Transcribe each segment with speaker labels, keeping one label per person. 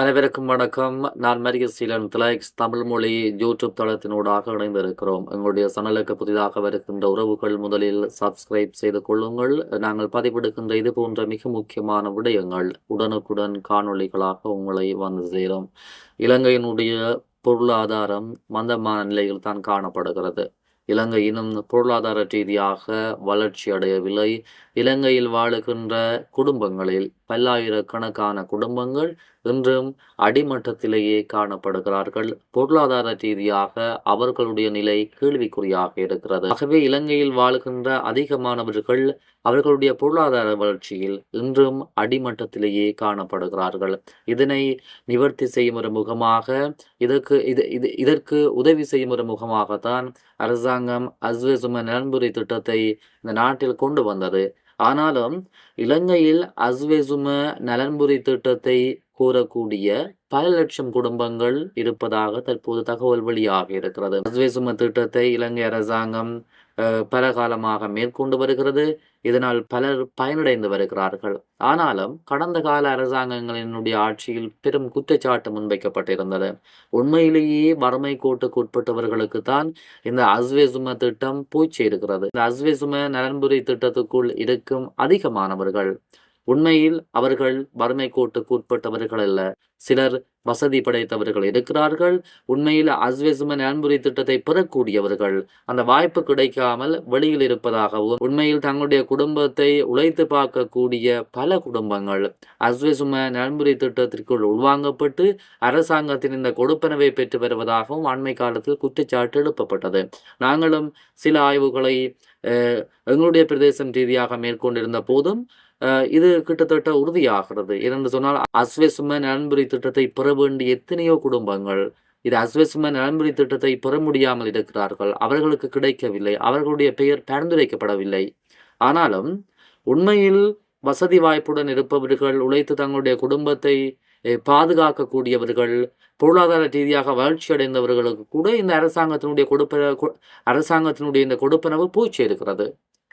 Speaker 1: அனைவருக்கும் வணக்கம். நான் மரிய சீலன் திலாக்ஸ் தமிழ் மொழி யூடியூப் தளத்தினூடாக இணைந்திருக்கிறோம். எங்களுடைய சேனலுக்கு புதிதாக வருகின்ற உறவுகள் முதலில் சப்ஸ்கிரைப் செய்து கொள்ளுங்கள். நாங்கள் பதிவிடுகின்ற இது போன்ற மிக முக்கியமான விடயங்கள் உடனுக்குடன் காணொளிகளாக உங்களை வந்து சேரும். இலங்கையினுடைய பொருளாதாரம் மந்தமான நிலையில் தான் காணப்படுகிறது. இலங்கை இன்னும் பொருளாதார ரீதியாக வளர்ச்சி அடையவில்லை. இலங்கையில் வாழுகின்ற குடும்பங்களில் பல்லாயிரக்கணக்கான குடும்பங்கள் இன்றும் அடிமட்டத்திலேயே காணப்படுகிறார்கள். பொருளாதார ரீதியாக அவர்களுடைய நிலை கேள்விக்குறியாக இருக்கிறது. ஆகவே இலங்கையில் வாழ்கின்ற அதிகமானவர்கள் அவர்களுடைய பொருளாதார வளர்ச்சியில் இன்றும் அடிமட்டத்திலேயே காணப்படுகிறார்கள். இதனை நிவர்த்தி செய்யும் ஒரு முகமாக இதற்கு இது இது இதற்கு உதவி செய்யும் ஒரு முகமாகத்தான் அரசாங்கம் அஸ்வசும நலன்புரி திட்டத்தை இந்த நாட்டில் கொண்டு வந்தது. ஆனாலும் இலங்கையில் அஸ்வெசும நலன்புரி திட்டத்தை கூறக்கூடிய பல லட்சம் குடும்பங்கள் இருப்பதாக தற்போது தகவல் வெளியாக இருக்கிறது. அஸ்வெசும திட்டத்தை இலங்கை அரசாங்கம் பல காலமாக மேற்கொண்டு வருகிறது. இதனால் பலர் பயனடைந்து வருகிறார்கள். ஆனாலும் கடந்த கால அரசாங்கங்களினுடைய ஆட்சியில் பெரும் குற்றச்சாட்டு முன்வைக்கப்பட்டிருந்தது. உண்மையிலேயே வறுமை கோட்டுக்கு உட்பட்டவர்களுக்கு தான் இந்த அஸ்வேசும திட்டம் போய் இருக்கிறது இந்த அஸ்வேசும நலன்புரி திட்டத்துக்குள் இருக்கும் அதிகமானவர்கள் உண்மையில் அவர்கள் வறுமை கோட்டுக்கு உட்பட்டவர்கள் அல்ல சிலர் வசதி படைத்தவர்கள் இருக்கிறார்கள். உண்மையில் அஸ்வெசுமன் நண்புரி திட்டத்தை பெறக்கூடியவர்கள். அந்த வாய்ப்பு கிடைக்காமல் வெளியில் இருப்பதாகவும் உண்மையில் தங்களுடைய குடும்பத்தை உழைத்து பார்க்கக்கூடிய பல குடும்பங்கள் அஸ்வெசும நண்புரி திட்டத்திற்குள் உள்வாங்கப்பட்டு அரசாங்கத்தின் இந்த கொடுப்பனவை பெற்று வருவதாகவும் அண்மை காலத்தில் குற்றச்சாட்டு எழுப்பப்பட்டது. நாங்களும் சில ஆய்வுகளை எங்களுடைய பிரதேசம் ரீதியாக மேற்கொண்டிருந்த போதும் இது கிட்டத்தட்ட உறுதியாகிறது. ஏனென்று சொன்னால் அஸ்வசும நலன்புரி திட்டத்தை பெற வேண்டிய எத்தனையோ குடும்பங்கள் இது அஸ்வெசும நலன்புரி திட்டத்தை பெற முடியாமல் இருக்கிறார்கள். அவர்களுக்கு கிடைக்கவில்லை. அவர்களுடைய பெயர் பரிந்துரைக்கப்படவில்லை. ஆனாலும் உண்மையில் வசதி வாய்ப்புடன் இருப்பவர்கள் உழைத்து தங்களுடைய குடும்பத்தை பாதுகாக்கக்கூடியவர்கள் பொருளாதார ரீதியாக வளர்ச்சி அடைந்தவர்களுக்கு கூட இந்த அரசாங்கத்தினுடைய கொடுப்ப அரசாங்கத்தினுடைய இந்த கொடுப்பனவு பூச்சி இருக்கிறது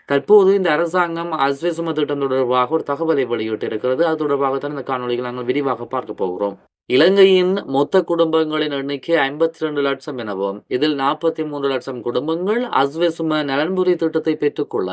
Speaker 1: தற்போது இந்த அரசாங்கம் அஸ்வசும திட்டம் தொடர்பாக ஒரு தகவலை வெளியிட்டிருக்கிறது. அது தொடர்பாகத்தான் இந்த காணொலிகள் நாங்கள் விரிவாக பார்க்க போகிறோம். இலங்கையின் மொத்த குடும்பங்களின் எண்ணிக்கை ஐம்பத்தி ரெண்டு லட்சம் எனவும் இதில் நாற்பத்தி மூன்று லட்சம் குடும்பங்கள் அஸ்வெசும நலன்புரி திட்டத்தை பெற்றுக்கொள்ள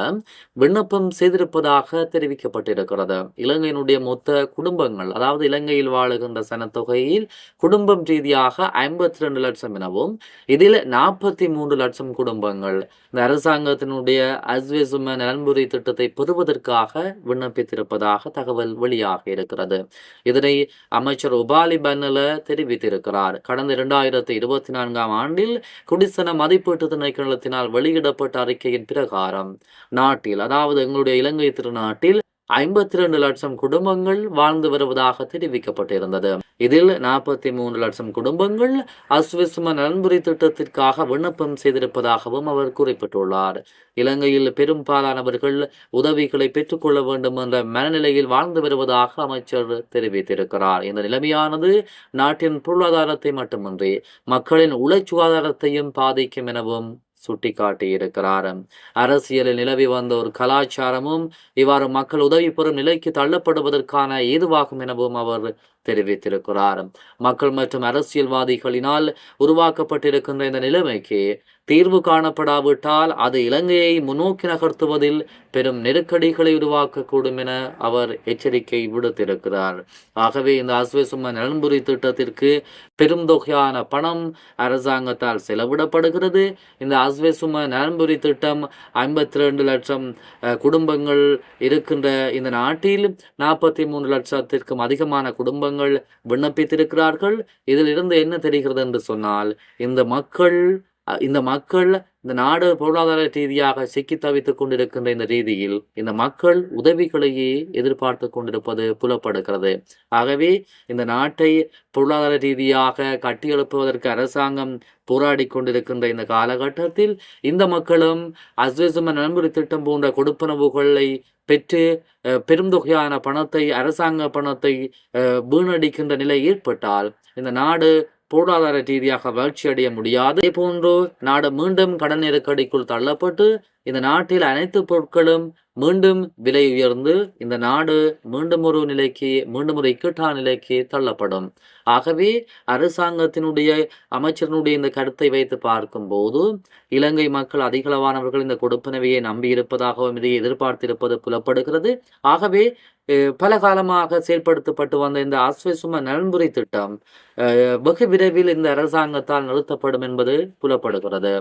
Speaker 1: விண்ணப்பம் செய்திருப்பதாக தெரிவிக்கப்பட்டிருக்கிறது. இலங்கையினுடைய மொத்த குடும்பங்கள் அதாவது இலங்கையில் வாழுகின்ற சனத்தொகையில் குடும்பம் ரீதியாக ஐம்பத்தி ரெண்டு லட்சம் எனவும் இதில் நாற்பத்தி மூன்று லட்சம் குடும்பங்கள் இந்த அரசாங்கத்தினுடைய அஸ்வெசும நலன்புரி திட்டத்தை பெறுவதற்காக விண்ணப்பித்திருப்பதாக தகவல் வெளியாக இருக்கிறது. இதனை அமைச்சர் உபாலி பன்னல தெரிவித்திருக்கிறார். கடந்த இரண்டாயிரத்தி இருபத்தி நான்காம் ஆண்டில் குடிசன மதிப்பீட்டு திணைக்களத்தினால் வெளியிடப்பட்ட அறிக்கையின் பிரகாரம் நாட்டில் அதாவது எங்களுடைய இலங்கை திருநாட்டில் ஐம்பத்தி ரெண்டு லட்சம் குடும்பங்கள் வாழ்ந்து வருவதாக தெரிவிக்கப்பட்டிருந்தது. இதில் நாற்பத்தி மூன்று லட்சம் குடும்பங்கள் அஸ்விஸ்ம நலன்புரி திட்டத்திற்காக விண்ணப்பம் செய்திருப்பதாகவும் அவர் குறிப்பிட்டுள்ளார். இலங்கையில் பெரும்பாலானவர்கள் உதவிகளை பெற்றுக்கொள்ள வேண்டும் என்ற மனநிலையில் வாழ்ந்து வருவதாக அமைச்சர் தெரிவித்திருக்கிறார். இந்த நிலைமையானது நாட்டின் பொருளாதாரத்தை மட்டுமின்றி மக்களின் உள சுகாதாரத்தையும் பாதிக்கும் எனவும் சுட்டிக்காட்டியிருக்கிறார் அரசியலில் நிலவி வந்த ஒரு கலாச்சாரமும் இவ்வாறு மக்கள் உதவி பெறும் நிலைக்கு தள்ளப்படுவதற்கான ஏதுவாகும் எனவும் அவர் தெரிவித்திருக்கிறார். மக்கள் மற்றும் அரசியல்வாதிகளினால் உருவாக்கப்பட்டிருக்கின்ற இந்த நிலைமைக்கு தீர்வு காணப்படாவிட்டால் அது இலங்கையை முன்னோக்கி நகர்த்துவதில் பெரும் நெருக்கடிகளை உருவாக்கக்கூடும் என அவர் எச்சரிக்கை விடுத்திருக்கிறார். ஆகவே இந்த அஸ்வசும நலன்புரி திட்டத்திற்கு பெரும் தொகையான பணம் அரசாங்கத்தால் செலவிடப்படுகிறது. இந்த அஸ்வசும நலன்புரி திட்டம் ஐம்பத்தி ரெண்டு லட்சம் குடும்பங்கள் இருக்கின்ற இந்த நாட்டில் நாற்பத்தி மூன்று லட்சத்திற்கும் அதிகமான குடும்பங்கள் விண்ணப்பித்திருக்கிறார்கள். இதில் இருந்து என்ன தெரிகிறது என்று சொன்னால் இந்த மக்கள் இந்த மக்கள் இந்த நாடு பொருளாதார ரீதியாக சிக்கி தவித்துக் கொண்டிருக்கின்ற இந்த ரீதியில் இந்த மக்கள் உதவிகளையே எதிர்பார்த்து கொண்டிருப்பது புலப்படுகிறது. ஆகவே இந்த நாட்டை பொருளாதார ரீதியாக கட்டியெழுப்புவதற்கு அரசாங்கம் போராடி கொண்டிருக்கின்ற இந்த காலகட்டத்தில் இந்த மக்களும் அஸ்வசம நலன்புரி திட்டம் போன்ற கொடுப்பனவுகளை பெற்று பெருந்தொகையான பணத்தை அரசாங்க பணத்தை வீணடிக்கின்ற நிலை ஏற்பட்டால் இந்த நாடு பொருளாதார ரீதியாக வளர்ச்சி அடைய முடியாது. போன்று நாடு மீண்டும் கடன் நெருக்கடிக்குள் தள்ளப்பட்டு இந்த நாட்டில் அனைத்து பொருட்களும் மீண்டும் விலை உயர்ந்து இந்த நாடு மீண்டும் ஒரு நிலைக்கு மீண்டும் ஒரு இக்கட்டான நிலைக்கு தள்ளப்படும். ஆகவே அரசாங்கத்தினுடைய அமைச்சரினுடைய இந்த கருத்தை வைத்து பார்க்கும்போது இலங்கை மக்கள் அதிகளவானவர்கள் இந்த கொடுப்பனவையை நம்பியிருப்பதாகவும் இதை எதிர்பார்த்திருப்பது புலப்படுகிறது. ஆகவே பல காலமாக செயல்படுத்தப்பட்டு வந்த இந்த ஆஸ்வசும நலன்புரி திட்டம் வெகு விரைவில் இந்த அரசாங்கத்தால் நிறுத்தப்படும் என்பது புலப்படுகிறது.